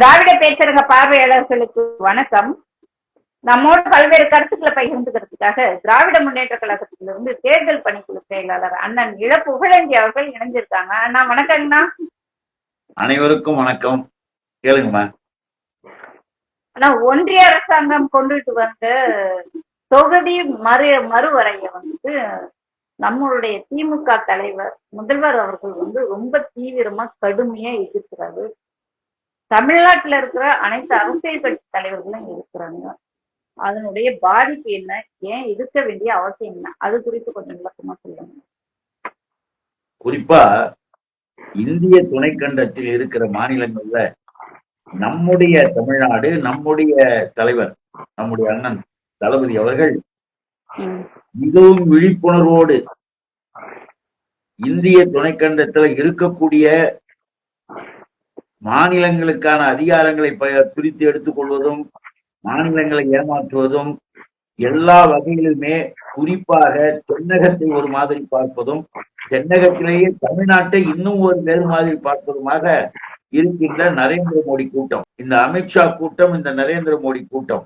திராவிட பேச்சரங்க பார்வையாளர்களுக்கு வணக்கம். நம்மோடு பல்வேறு கருத்துக்களை பகிர்ந்துக்கிறதுக்காக திராவிட முன்னேற்ற கழகத்திலிருந்து தேர்தல் பணிக்குழு செயலாளர் அண்ணன் இள புகழஞ்சி அவர்கள் இணைஞ்சிருக்காங்க. அண்ணா வணக்கங்கண்ணா அனைவருக்கும் வணக்கம். கேளுங்கம்மா. ஆனா ஒன்றிய அரசாங்கம் கொண்டுட்டு வந்த தொகுதி மறு மறுவரைய வந்து நம்மளுடைய திமுக தலைவர் முதல்வர் அவர்கள் வந்து ரொம்ப தீவிரமா கடுமையா எதிர்க்கிறாரு. தமிழ்நாட்டுல இருக்கிற அனைத்து அரசியல் கட்சி தலைவர்களும் இருக்கிறாங்க. அதனுடைய பாதிப்பு என்ன? ஏன் எதிர்க்க வேண்டிய அவசியம் என்ன? அது குறித்து கொஞ்சம் விளக்கமா சொல்லுங்க. குறிப்பா இந்திய துணைக்கண்டத்தில் இருக்கிற மாநிலங்கள்ல நம்முடைய தமிழ்நாடு நம்முடைய தலைவர் நம்முடைய அண்ணன் தளபதி அவர்கள் மிகவும் விழிப்புணர்வோடு இந்திய துணைக்கண்டத்துல இருக்கக்கூடிய மாநிலங்களுக்கான அதிகாரங்களை ப- பிரித்து எடுத்துக் கொள்வதும் மாநிலங்களை ஏமாற்றுவதும் எல்லா வகையிலுமே குறிப்பாக தென்னகத்தை ஒரு மாதிரி பார்ப்பதும் தென்னகத்திலேயே தமிழ்நாட்டை இன்னும் ஒரு வேறு மாதிரி பார்ப்பதுமாக இருக்கின்ற நரேந்திர மோடி கூட்டம். இந்த அமித்ஷா கூட்டம் இந்த நரேந்திர மோடி கூட்டம்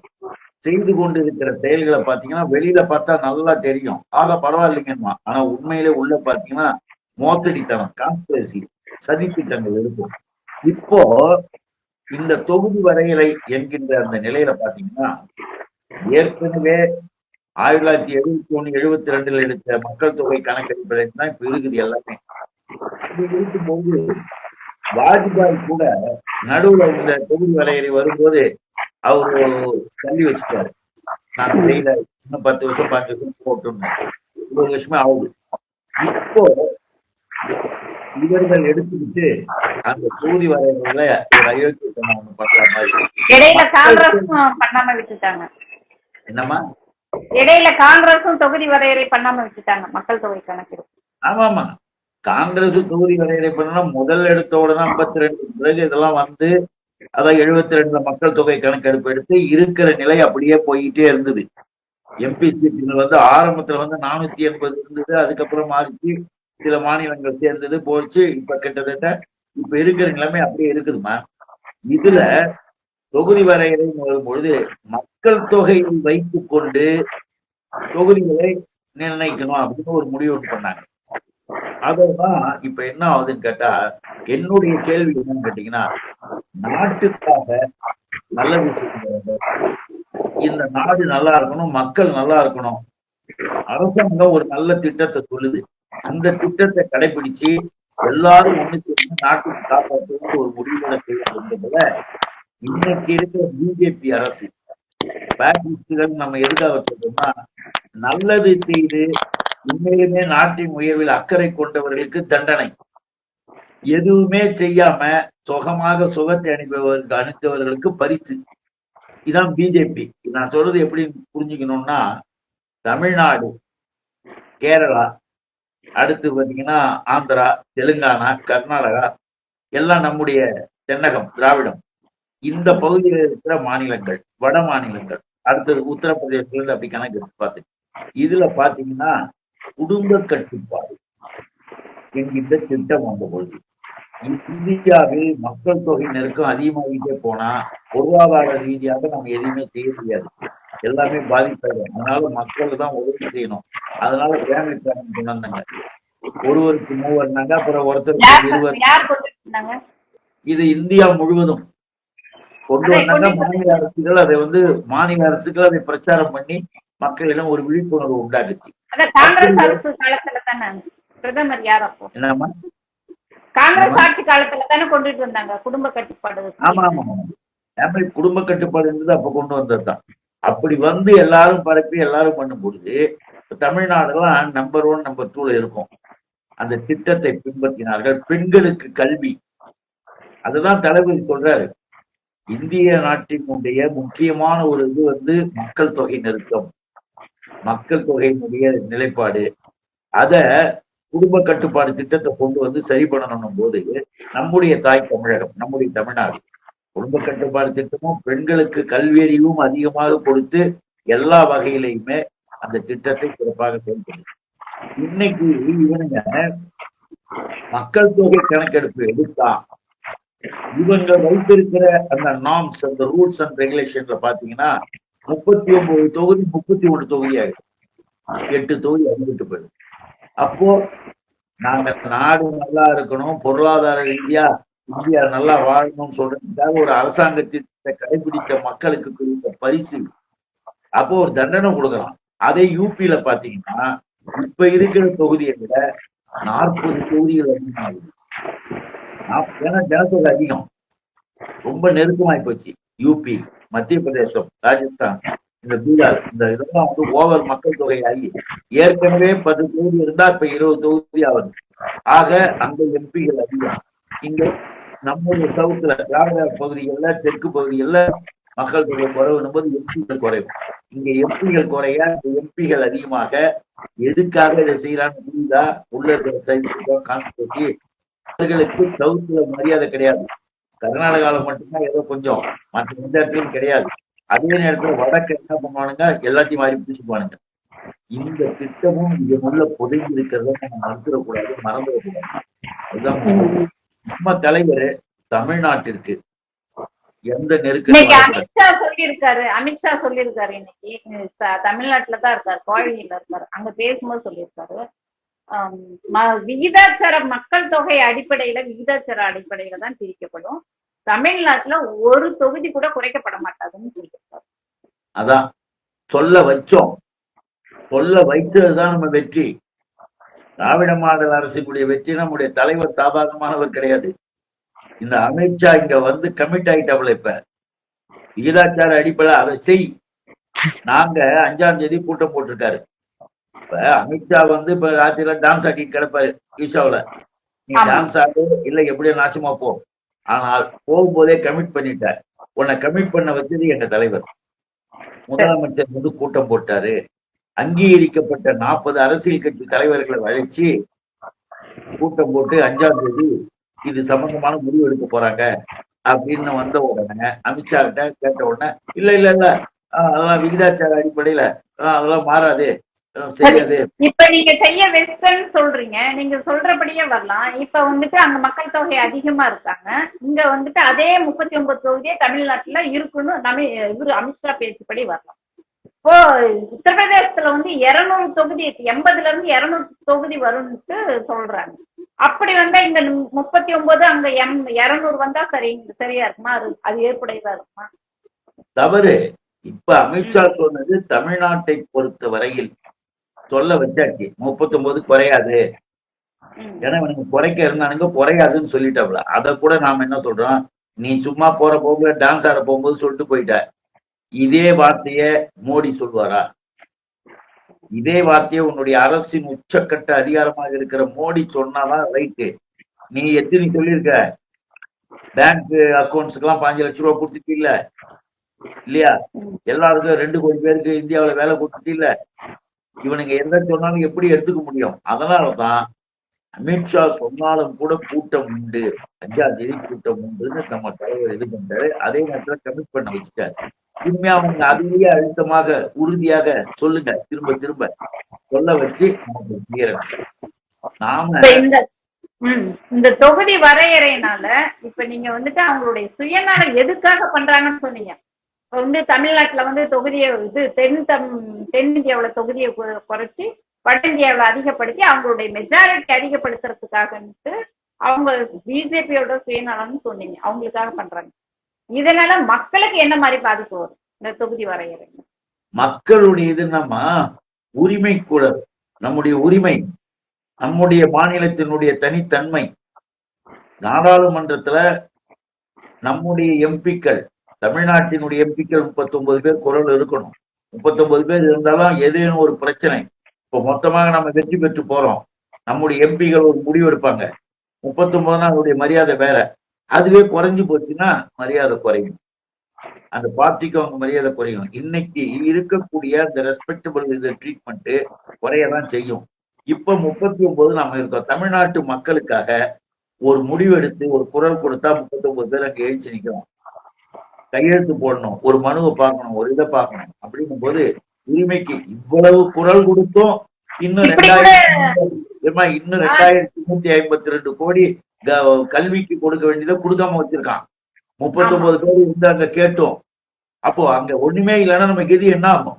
செய்து கொண்டிருக்கிற செயல்களை பாத்தீங்கன்னா வெளியில பார்த்தா நல்லா தெரியும். ஆக பரவாயில்லைங்கம்மா. ஆனா உண்மையிலே உள்ள பாத்தீங்கன்னா மோத்தடித்தனம் கான்ஸ்பிரசி சதித்திட்டங்கள் இருக்கும் இப்போ இந்த தொகுதி வரையறை என்கின்ற அந்த நிலையில பாத்தீங்கன்னா ஏற்கனவே ஆயிரத்தி தொள்ளாயிரத்தி எழுபத்தி ஒண்ணு எழுபத்தி ரெண்டுல எடுத்த மக்கள் தொகை கணக்கெடுப்பதை தான் இப்ப இருக்குது எல்லாமே. இருக்கும்போது வாஜ்பாய் கூட நடுவுல இந்த தொகுதி வரையறை வரும்போது அவரு தள்ளி வச்சுட்டாரு. நான் செய்யல இன்னும் பத்து வருஷம் பாஞ்சு வருஷம் போட்டுன்னு இருபது வருஷமே ஆகுது. இப்போ இவர்கள் எடுத்துக்கிட்டு அந்த தொகுதி வரையறையில ஒரு ஒண்ணு பண்ற மாதிரி. இடையில காங்கிரஸும் பண்ணாம விட்டுட்டாங்க. என்னம்மா? இடையில காங்கிரஸும் தொகுதி வரையறை பண்ணாம விட்டுட்டாங்க மக்கள் தொகை கணக்கெடுப்பு ஆமாமா காங்கிரஸ் தொகுதி வரையறை பண்ணா முதல் எடுத்த உடனே ஐம்பத்தி ரெண்டு பிறகு இதெல்லாம் வந்து அதான் எழுபத்தி ரெண்டுல மக்கள் தொகை கணக்கெடுப்பு எடுத்து இருக்கிற நிலை அப்படியே போயிட்டே இருந்தது. எம்பி சீட்டுகள் வந்து ஆரம்பத்துல வந்து நானூத்தி எண்பது இருந்தது அதுக்கப்புறம் மாறிச்சு. சில மாநிலங்கள் சேர்ந்தது போச்சு இப்ப கிட்டத்தட்ட இப்ப இருக்கிற நிலைமை அப்படியே இருக்குதுமா இதுல தொகுதி வரையறைன்னு வரும்பொழுது மக்கள் தொகையை வைத்து கொண்டு தொகுதிகளை நிர்ணயிக்கணும் அப்படின்னு ஒரு முடிவு ஒன்று பண்ணாங்க. அதான் இப்ப என்ன ஆகுதுன்னு கேட்டா என்னுடைய கேள்வி என்னன்னு கேட்டீங்கன்னா நாட்டுக்காக நல்ல விஷயம் இந்த நாடு நல்லா இருக்கணும் மக்கள் நல்லா இருக்கணும். அரசாங்கம் ஒரு நல்ல திட்டத்தை சொல்லுது. அந்த திட்டத்தை கடைபிடிச்சு எல்லாரும் ஒண்ணு சேர்ந்து நாட்டுக்கு காப்பாற்றுவது ஒரு முடிவோட என்பதுல இன்னைக்கு இருக்கிற பிஜேபி அரசு பேசிஸ்டுகள் நம்ம எதுக்காக வச்சிருக்கோம்னா நல்லது செய்து உண்மையிலுமே நாட்டின் உயர்வில் அக்கறை கொண்டவர்களுக்கு தண்டனை. எதுவுமே செய்யாம சுகமாக சுகத்தை அனுப்பவர்களுக்கு அனுப்பவர்களுக்கு பரிசு. இதான் பிஜேபி நான் சொல்றது எப்படி புரிஞ்சுக்கணும்னா தமிழ்நாடு கேரளா அடுத்து பாத்தீங்கன்னா ஆந்திரா தெலுங்கானா கர்நாடகா எல்லாம் நம்முடைய தென்னகம் திராவிடம். இந்த பகுதியில் இருக்கிற மாநிலங்கள் வட மாநிலங்கள் அடுத்தது உத்தரப்பிரதேசத்துல அப்படி கணக்கு எடுத்து பார்த்து இதுல பாத்தீங்கன்னா குடும்ப கட்டுப்பாடு என்கின்ற திட்டம் வந்த பொழுது இந்தியாவில் மக்கள் தொகை நெருக்கம் அதிகமாகிட்டே போனா பொருளாதார ரீதியாக நம்ம எதையுமே செய்ய முடியாது. எல்லாமே பாதிப்பாயிடும் அதனால மக்கள் தான் உதவி செய்யணும். அதனால ஃபேமிலி பிளானிங் கொண்டு வந்தாங்க ஒருவருக்கு மூவர்னாங்க அப்புறம் ஒருத்தருக்கு யார் இருவர் இது இந்தியா முழுவதும். கொண்டு வந்தாங்க மாநில அரசுகள் அதை வந்து மாநில அரசுகள் அதை பிரச்சாரம் பண்ணி மக்களிடம் ஒரு விழிப்புணர்வு உண்டாக்குச்சு. அதான் காங்கிரஸ் அரசு காலத்துல தானே பிரதமர் யார் அப்போ? என்னம்மா? காங்கிரஸ் ஆட்சி காலத்துல தானே கொண்டுட்டு வந்தாங்க குடும்ப கட்டுப்பாடு ஆமா ஆமா ஆமா. குடும்ப கட்டுப்பாடு இருந்தது அப்ப கொண்டு வந்ததுதான். அப்படி வந்து எல்லாரும் பரப்பி எல்லாரும் பண்ணும் பொழுது தமிழ்நாடுலாம் நம்பர் ஒன் நம்பர் டூல இருக்கும். அந்த திட்டத்தை பின்பற்றினார்கள். பெண்களுக்கு கல்வி. அதுதான் தலைவர் சொல்றாரு. இந்திய நாட்டினுடைய முக்கியமான ஒரு இது வந்து மக்கள் தொகை நெருக்கம். மக்கள் தொகையினுடைய நிலைப்பாடு. அத குடும்ப கட்டுப்பாடு திட்டத்தை கொண்டு வந்து சரி பண்ணணும் போது நம்முடைய தாய் தமிழகம் நம்முடைய தமிழ்நாடு. குடும்ப கட்டுப்பாடு திட்டமும் பெண்களுக்கு கல்வியறிவும் அதிகமாக கொடுத்து எல்லா வகையிலையுமே அந்த திட்டத்தை சிறப்பாக செயல்படுது. இன்னைக்கு இவனுங்க மக்கள் தொகை கணக்கெடுப்பு எடுத்தா இவங்க வைத்திருக்கிற அந்த நார்ம்ஸ் அந்த ரூல்ஸ் அண்ட் ரெகுலேஷன்ல பாத்தீங்கன்னா முப்பத்தி ஒன்பது தொகுதி முப்பத்தி ஒன்று தொகுதி ஆயிடும் எட்டு தொகுதி அறிவிட்டு போயிடும் அப்போ நாங்க நாடு நல்லா இருக்கணும் பொருளாதார ரீதியா இந்தியா நல்லா வாழணும்னு சொல்றதுக்காக ஒரு அரசாங்கத்தை கடைபிடித்த மக்களுக்கு கொடுத்த பரிசு. அப்போ ஒரு தண்டனை கொடுக்கலாம் அதே யூபியில பாத்தீங்கன்னா இப்ப இருக்கிற தொகுதியை விட நாற்பது தொகுதிகள் அதிகமாகுது. ஏன்னா ஜனத்தொகை அதிகம். ரொம்ப நெருக்கமாயி போச்சு. யூபி மத்திய பிரதேசம் ராஜஸ்தான் இந்த பீகார் இந்த இதெல்லாம் வந்து ஓவர் மக்கள் தொகை ஆகி ஏற்கனவே பத்து தொகுதி இருந்தா இப்ப இருபது தொகுதி ஆகுது. ஆக அந்த எம்பிகள் அதிகம். இங்க நம்முடைய சவுத்துல திராவிட பகுதிகள்ல தெற்கு பகுதிகள்ல மக்கள் தொகை குறைவுன்னும் போது எம்பிகள் குறையும் இங்க எம்பிகள் குறைய இந்த எம்பிகள் அதிகமாக எதுக்காக இதை செய்யறான்னு புரியுதா? உள்ள இருக்கிற கான்ஸ்டியூட்டி அவர்களுக்கு சவுத்துல மரியாதை கிடையாது. கர்நாடகால மட்டும்தான் ஏதோ கொஞ்சம் மற்ற எந்த இடத்துலயும் கிடையாது. அதே நேரத்துல வடக்கு என்ன பண்ணுவானுங்க? எல்லாத்தையும் மாறி பிடிச்சுப்பானுங்க இந்த திட்டமும் இங்க உள்ள புதைஞ்சு இருக்கிறத நம்ம மறந்துடக்கூடாது மறந்துடக்கூடாது. அதுதான் நம்ம தலைவர் தமிழ்நாட்டிற்கு எந்த நெருக்கடி. அமித்ஷா சொல்லியிருக்காரு அமித்ஷா சொல்லியிருக்காரு இன்னைக்கு. தமிழ்நாட்டுல தான் இருக்காரு கோவையில இருக்காரு. அங்க பேசும்போது சொல்லியிருக்காரு. விகிதாச்சார மக்கள் தொகை அடிப்படையில விகிதாச்சார அடிப்படையில தான் பிரிக்கப்படும். தமிழ்நாட்டுல ஒரு தொகுதி கூட குறைக்கப்பட மாட்டாதுன்னு சொல்லியிருக்காரு. அதான் சொல்ல வச்சோம். சொல்ல வைத்ததுதான் நம்ம வெற்றி. திராவிட மாடல் அரசினுடைய வெற்றி நம்முடைய தலைவர் சாதாரணமானவர் கிடையாது. இந்த அமித்ஷா இங்க வந்து கமிட் ஆயிட்டாப்ல இப்ப. விகிதாச்சார அடிப்படை அதை செய். நாங்க அஞ்சாம் தேதி கூட்டம் போட்டிருக்காரு. இப்ப அமித்ஷா வந்து இப்ப ராத்திரில டான்ஸ் ஆடி கிடப்பாரு ஈஷாவுல. நீ. டான்ஸ் ஆடு இல்ல எப்படியோ நாசமா போ. ஆனால் போகும்போதே கமிட் பண்ணிட்டார். உன்னை கமிட் பண்ண வச்சது எங்க தலைவர். முதலமைச்சர் வந்து கூட்டம் போட்டாரு. அங்கீகரிக்கப்பட்ட நாற்பது அரசியல் கட்சி தலைவர்களை அழைச்சு கூட்டம் போட்டு அஞ்சாம் தேதி இது சம்பந்தமான முடிவு எடுக்க போறாங்க அப்படின்னு வந்த உடனே அமித்ஷா கிட்ட கேட்ட உடனே இல்ல இல்ல இல்ல. அதெல்லாம் விகிதாச்சார அடிப்படையில. அதெல்லாம் மாறாது. இப்ப நீங்க செய்ய வெஸ்டர்ன் சொல்றீங்க. நீங்க சொல்றபடியே வரலாம். இப்ப வந்துட்டு அங்க மக்கள் தொகை அதிகமா இருக்காங்க. இங்க வந்துட்டு அதே முப்பத்தி ஒன்பது தொகுதியே தமிழ்நாட்டுல இருக்குன்னு நம்ம இவரு அமித்ஷா பேச்சுப்படி வரலாம். இப்போ உத்தரப்பிரதேசத்துல வந்து இருநூறு தொகுதி எண்பதுல இருந்து இருநூறு தொகுதி வரும்னுட்டு சொல்றாங்க. அப்படி வந்தா இங்க முப்பத்தி ஒன்பது அங்க எம் இருநூறு வந்தா சரி சரியா இருக்குமா? அது அது ஏற்புடையதா இருக்குமா? தவறு. இப்ப அமித்ஷா சொன்னது தமிழ்நாட்டை பொறுத்த வரையில் சொல்ல வச்சாச்சு. முப்பத்தொன்பது குறையாது. ம். ஏன்னா இவனுக்கு குறைக்க இருந்தானுங்க குறையாதுன்னு சொல்லிட்டாப்ல அதை கூட நாம என்ன சொல்றோம்? நீ சும்மா போற போகும்போது டான்ஸ் ஆட போகும்போது சொல்லிட்டு போயிட்ட. இதே வார்த்தைய மோடி சொல்வாரா? இதே வார்த்தையை உன்னுடைய அரசின் உச்சக்கட்ட அதிகாரமாக இருக்கிற மோடி சொன்னாதான் ரைட்டு நீ எத்தனை சொல்லியிருக்க? பேங்க் அக்கௌண்ட்ஸ்க்கு எல்லாம் பாஞ்சு லட்சம் ரூபாய் கொடுத்துட்டு இல்ல இல்லையா எல்லாருக்கும் ரெண்டு கோடி பேருக்கு இந்தியாவுல வேலை கொடுத்துட்டு இல்ல இவனுங்க எந்த சொன்னாலும் எப்படி எடுத்துக்க முடியும்? அதனாலதான் அமித்ஷா சொன்னாலும் கூட கூட்டம் உண்டு. அஞ்சாம் தேதி கூட்டம் உண்டுன்னு நம்ம தலைவர் இது பண்றாரு. அதே நேரத்துல கமிட் பண்ண வச்சுட்டாரு. உண்மையா அவங்க அதிலேயே அழுத்தமாக உறுதியாக சொல்லுங்க. திரும்ப திரும்ப சொல்ல வச்சு நாம இந்த இந்த தொகுதி வரையறையினால இப்ப நீங்க வந்துட்டு அவங்களுடைய சுயநலம் எதுக்காக பண்றாங்கன்னு சொன்னீங்க. இப்ப வந்து தமிழ்நாட்டுல வந்து தொகுதியை இது தென் தம் தென்னிந்தியாவுல தொகுதியை குறைச்சி வட இந்தியாவுல அதிகப்படுத்தி அவங்களுடைய மெஜாரிட்டி அதிகப்படுத்துறதுக்காகன்ட்டு அவங்க பிஜேபியோட சுயநலம்னு சொன்னீங்க. அவங்களுக்காக பண்றாங்க. இதனால மக்களுக்கு என்ன மாதிரி பாதிப்பு வரும்? இந்த தொகுதி வரையறை. மக்களுடைய இது நம்ம உரிமை குழல் நம்முடைய உரிமை நம்முடைய மாநிலத்தினுடைய தனித்தன்மை. நாடாளுமன்றத்துல நம்முடைய எம்பிக்கள் தமிழ்நாட்டினுடைய எம்பிக்கள் 39 பேர் குரல் இருக்கணும் 39 பேர் இருந்தாலும் ஏதேனும் ஒரு பிரச்சனை. இப்போ மொத்தமாக நம்ம வெற்றி பெற்று போறோம். நம்முடைய எம்பிகள் ஒரு முடிவு எடுப்பாங்க. 39 அவருடைய மரியாதை வேற. அதுவே குறைஞ்சு போச்சுன்னா மரியாதை குறையும். அந்த பார்ட்டிக்கு அவங்க மரியாதை குறையும். இன்னைக்கு இருக்கக்கூடிய அந்த ரெஸ்பெக்டபிள் இது ட்ரீட்மெண்ட் குறையதான் செய்யும். இப்ப முப்பத்தி ஒன்பது நாம இருக்கோம். தமிழ்நாட்டு மக்களுக்காக ஒரு முடிவு எடுத்து ஒரு குரல் கொடுத்தா முப்பத்தி ஒன்பது பேர் அங்க எழுச்சி நிக்கிறோம் கையெழுத்து போடணும். ஒரு மனுவை பார்க்கணும். ஒரு இதை பார்க்கணும். அப்படின்னும் போது உரிமைக்கு இவ்வளவு குரல் கொடுத்தோம். இன்னும் ரெண்டாயிரத்தி இன்னும் ரெண்டாயிரத்தி நூத்தி ஐம்பத்தி ரெண்டு கோடி கல்விக்கு கொடுக்க வேண்டியதை கொடுக்காம வச்சிருக்கான் முப்பத்தொன்பது பேர் இருந்து அங்க கேட்டோம். அப்போ அங்க ஒண்ணுமே இல்லைன்னா நம்ம கதி என்ன ஆகும்?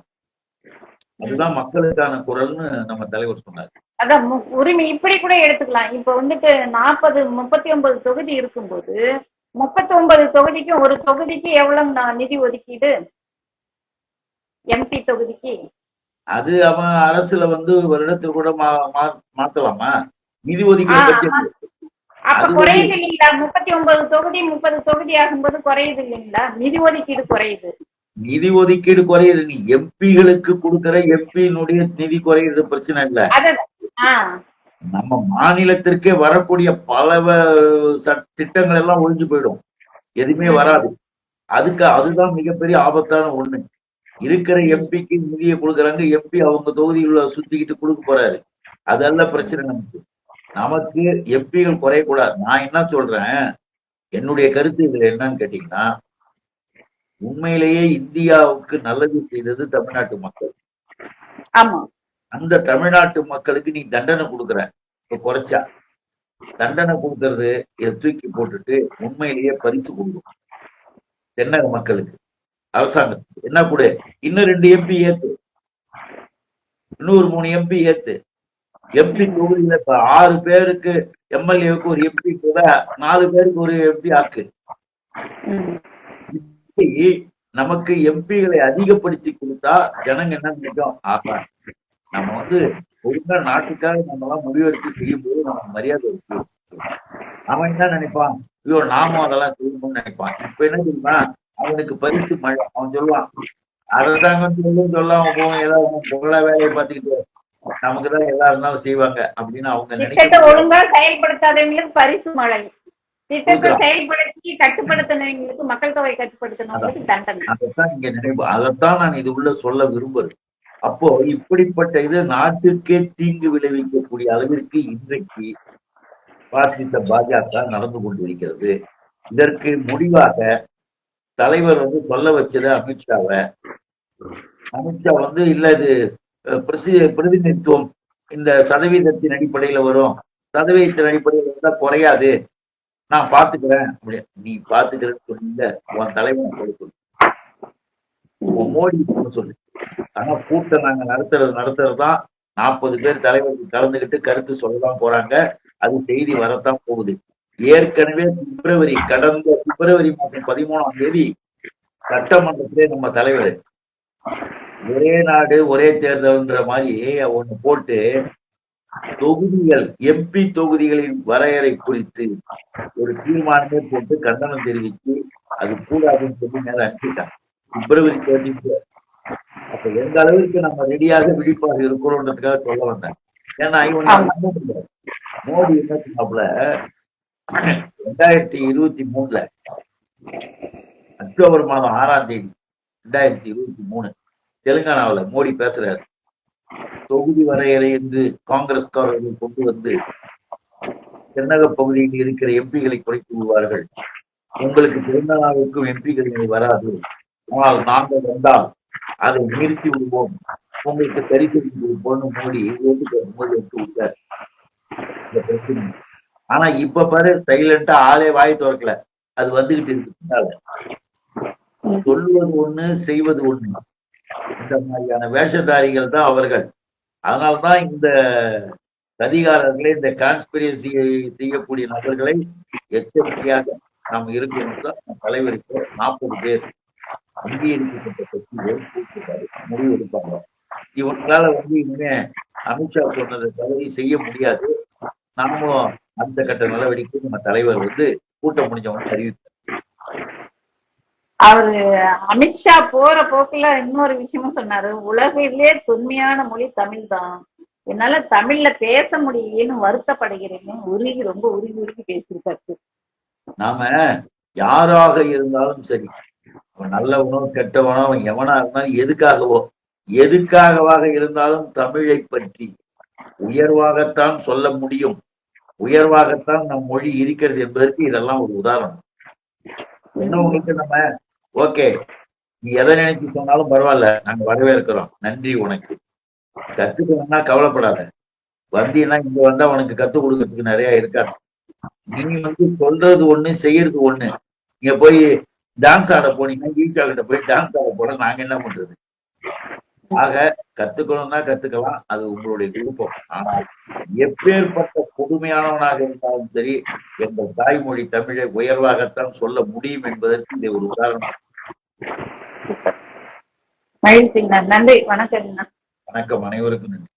அதுதான் மக்களுக்கான குரல்னு நம்ம தலைவர் சொன்னார். அதான் உரிமை இப்படி கூட எடுத்துக்கலாம். இப்ப வந்துட்டு நாற்பது முப்பத்தி ஒன்பது தொகுதி இருக்கும்போது முப்பத்தி ஒன்பது தொகுதிக்கு ஒரு தொகுதிக்கு எவ்வளவு நா- நிதி ஒதுக்கீடு? எம்பி தொகுதிக்கு. அது அவன் அரசுல வந்து வருடத்தில் கூட மாத்தலாமா? நிதி ஒதுக்கீடு அப்ப குறையுது இல்லைங்களா? முப்பத்தி ஒன்பது தொகுதி முப்பது தொகுதி ஆகும்போது குறையுது இல்லைங்களா? நிதி ஒதுக்கீடு குறையுது. நிதி ஒதுக்கீடு குறையுது. நீ எம்பிகளுக்கு கொடுக்கிற எம்பியினுடைய நிதி குறையுது. பிரச்சனை இல்ல. நம்ம மாநிலத்திற்கே வரக்கூடிய பல திட்டங்கள் எல்லாம் ஒழிஞ்சு போயிடும். எதுவுமே வராது. அதுக்கு அதுதான் மிகப்பெரிய ஆபத்தான ஒண்ணு. இருக்கிற எம்பிக்கு நிதியை கொடுக்குறாங்க. எம்பி அவங்க தொகுதிகளை சுத்திக்கிட்டு கொடுக்க போறாரு. அதெல்லாம் பிரச்சனை நமக்கு. நமக்கு எம்பிகள் குறையக்கூடாது. நான் என்ன சொல்றேன்? என்னுடைய கருத்து இதுல என்னன்னு கேட்டீங்கன்னா உண்மையிலேயே இந்தியாவுக்கு நல்லது செய்தது தமிழ்நாட்டு மக்கள். ஆமா. அந்த தமிழ்நாட்டு மக்களுக்கு நீ தண்டனை கொடுக்குற. இப்ப குறைச்சா. தண்டனை கொடுக்கறது இதை தூக்கி போட்டுட்டு உண்மையிலேயே பறித்து கொடுக்கும் தென்னக மக்களுக்கு. அரசாங்கத்துக்கு. என்ன கொடு? இன்னும் ரெண்டு எம்பி ஏத்து. இன்னொரு மூணு எம்பி ஏத்து. எம்பி தொகுதியில இப்ப ஆறு பேருக்கு எம்எல்ஏவுக்கு ஒரு எம்பி கூட நாலு பேருக்கு ஒரு எம்பி ஆக்கு. நமக்கு எம்பிகளை அதிகப்படுத்தி கொடுத்தா ஜனங்க என்ன நினைக்கும்? ஆஹா நம்ம வந்து ஒழுங்கா நாட்டுக்காக நம்ம எல்லாம் முடிவெடுத்து செய்யும் போது நம்ம மரியாதை இருக்கு. அவன் என்ன நினைப்பான்? ஐயோ நாமும் அதெல்லாம் செய்யணும்னு நினைப்பான். இப்ப என்ன தெரியுமா? அவனுக்கு பரிசு மழை. அவன் சொல்லுவான் அரசாங்கம் சொல்லும் சொல்லாம போவோம் ஏதாவது பொருளா வேலையை பார்த்துக்கிட்டு நமக்கு தான் எல்லா இருந்தாலும் செய்வாங்க அப்படின்னு அவங்க நினைக்க ஒழுங்கா செயல்படுத்தாதவங்களுக்கு பரிசு மழை திட்டத்தை கொடுக்கலாம். செயல்படுத்தி கட்டுப்படுத்தினவங்களுக்கு மக்கள் தொகை கட்டுப்படுத்தினவங்களுக்கு தண்டனை. அதைத்தான் இங்க நினைவு அதைத்தான் நான் இது உள்ள சொல்ல விரும்புறேன். அப்போ இப்படிப்பட்ட இது நாட்டிற்கே தீங்கு விளைவிக்கக்கூடிய அளவிற்கு இன்றைக்கு பாசிச பாஜக நடந்து கொண்டிருக்கிறது. இதற்கு முடிவாக தலைவர் வந்து சொல்ல வச்சது அமித்ஷாவை. அமித்ஷா வந்து இல்ல இது பிரதிநிதித்துவம் இந்த சதவீதத்தின் அடிப்படையில வரும். சதவீதத்தின் அடிப்படையில வந்தா குறையாது. நான் பாத்துக்கிறேன். அப்படி நீ பாத்துக்கிறேன்னு சொன்னீங்க உன் தலைவன் கொடுக்கணும் உன் மோடி சொல்லு. ஆனா கூட்டம் நாங்க நடத்துறது நடத்துறது தான் நாற்பது பேர் தலைவர்கள் கலந்துகிட்டு கருத்து சொல்லதான் போறாங்க. அது செய்தி வரத்தான் போகுது. ஏற்கனவே பிப்ரவரி கடந்த பிப்ரவரி மாதம் பதிமூணாம் தேதி சட்டமன்றத்திலே நம்ம தலைவர் ஒரே நாடு ஒரே தேர்தல்ன்ற மாதிரி ஒண்ணு போட்டு தொகுதிகள் எம்பி தொகுதிகளின் வரையறை குறித்து ஒரு தீர்மானமே போட்டு கண்டனம் தெரிவித்து அது கூடாதுன்னு சொல்லி மேல அனுப்பிட்டாங்க. பிப்ரவரி தேர்ட்டி அப்ப எந்த அளவிற்கு நம்ம ரெடியாக விழிப்பாக இருக்கிறோன்றதுக்காக சொல்ல வந்தேன் ஏன்னா இவன் மோடி என்ன சொன்னாப்புல ரெண்டாயிரத்தி இருபத்தி மூணுல அக்டோபர் மாதம் ஆறாம் தேதி ரெண்டாயிரத்தி இருபத்தி மூணு. தெலுங்கானாவுல மோடி பேசுறாரு. தொகுதி வரையறை என்று காங்கிரஸ்காரர்கள் கொண்டு வந்து தென்னக பகுதியில் இருக்கிற எம்பிகளை குறைத்து விடுவார்கள். உங்களுக்கு தெலுங்கானாவுக்கும் எம்பிகள் இனி வராது. ஆனால் நாங்கள் வந்தால் அதை நிறுத்தி விடுவோம். உங்களுக்கு சரி செய்து கொடுப்போம்னு மோடி ஓட்டு போது எடுத்து விட்டார். இந்த பிரச்சனை. ஆனா இப்ப பாரு சைலண்டா ஆளே வாய் திறக்கல. அது வந்துகிட்டு இருக்கு. சொல்லுவது ஒண்ணு செய்வது ஒண்ணு. இந்த மாதிரியான வேஷதாரிகள் தான் அவர்கள். அதனால்தான் இந்த அதிகாரர்களே இந்த கான்ஸ்பிரசியை செய்யக்கூடிய நபர்களை எச்சரிக்கையாக நாம் இருக்கணும் தான் தலைவருக்கு நாற்பது பேர் அங்கீகரிக்கப்பட்ட கட்சிகள் முடிவு எடுப்பாங்க இவங்களால வந்து இனிமே அமித்ஷா சொன்னதை தவறி செய்ய முடியாது. நாமும் அடுத்த கட்ட நடவடிக்கை நம்ம தலைவர் வந்து கூட்டம் முடிஞ்சவங்க அறிவித்து அவரு அமித்ஷா போற போக்குல இன்னொரு விஷயமும் சொன்னாரு. உலகிலே தொன்மையான மொழி தமிழ் தான் என்னால தமிழ்ல பேச முடியலையேன்னு வருத்தப்படுகிறேன்னு உருகி ரொம்ப உருகி உருகி பேசியிருக்காரு. நாம யாராக இருந்தாலும் சரி அவன் நல்லவனோ கெட்டவனோ அவன் எவனா இருந்தாலும் எதுக்காகவோ எதுக்காகவாக இருந்தாலும் தமிழை பற்றி உயர்வாகத்தான் சொல்ல முடியும். உயர்வாகத்தான் நம் மொழி இருக்கிறது என்பதற்கு இதெல்லாம் ஒரு உதாரணம். என்ன உங்களுக்கு நம்ம ஓகே. நீ எதை நினைச்சு சொன்னாலும் பரவாயில்ல நாங்க வரவேற்கிறோம். நன்றி உனக்கு. கத்துக்கணும்னா கவலைப்படாத. வந்தீங்கன்னா இங்க வந்தா உனக்கு கத்து கொடுக்கறதுக்கு நிறைய இருக்காது. நீ வந்து சொல்றது ஒண்ணு செய்யறது ஒண்ணு. நீங்க போய் டான்ஸ் ஆட போனீங்கன்னா ஈஷா கிட்ட போய் டான்ஸ் ஆட போனா நாங்க என்ன பண்றது? ஆக கத்துக்கணும்னா கத்துக்கலாம். அது உங்களுடைய விருப்பம். ஆனால் எப்பேற்பட்ட புதுமையானவனாக இருந்தாலும் சரி எங்கள் தாய்மொழி தமிழை உயர்வாகத்தான் சொல்ல முடியும் என்பதற்கு இது ஒரு உதாரணம். மகிழ்ச்சிங்கண்ணா நன்றி. வணக்கங்கண்ணா வணக்கம். அனைவருக்கும் நன்றி.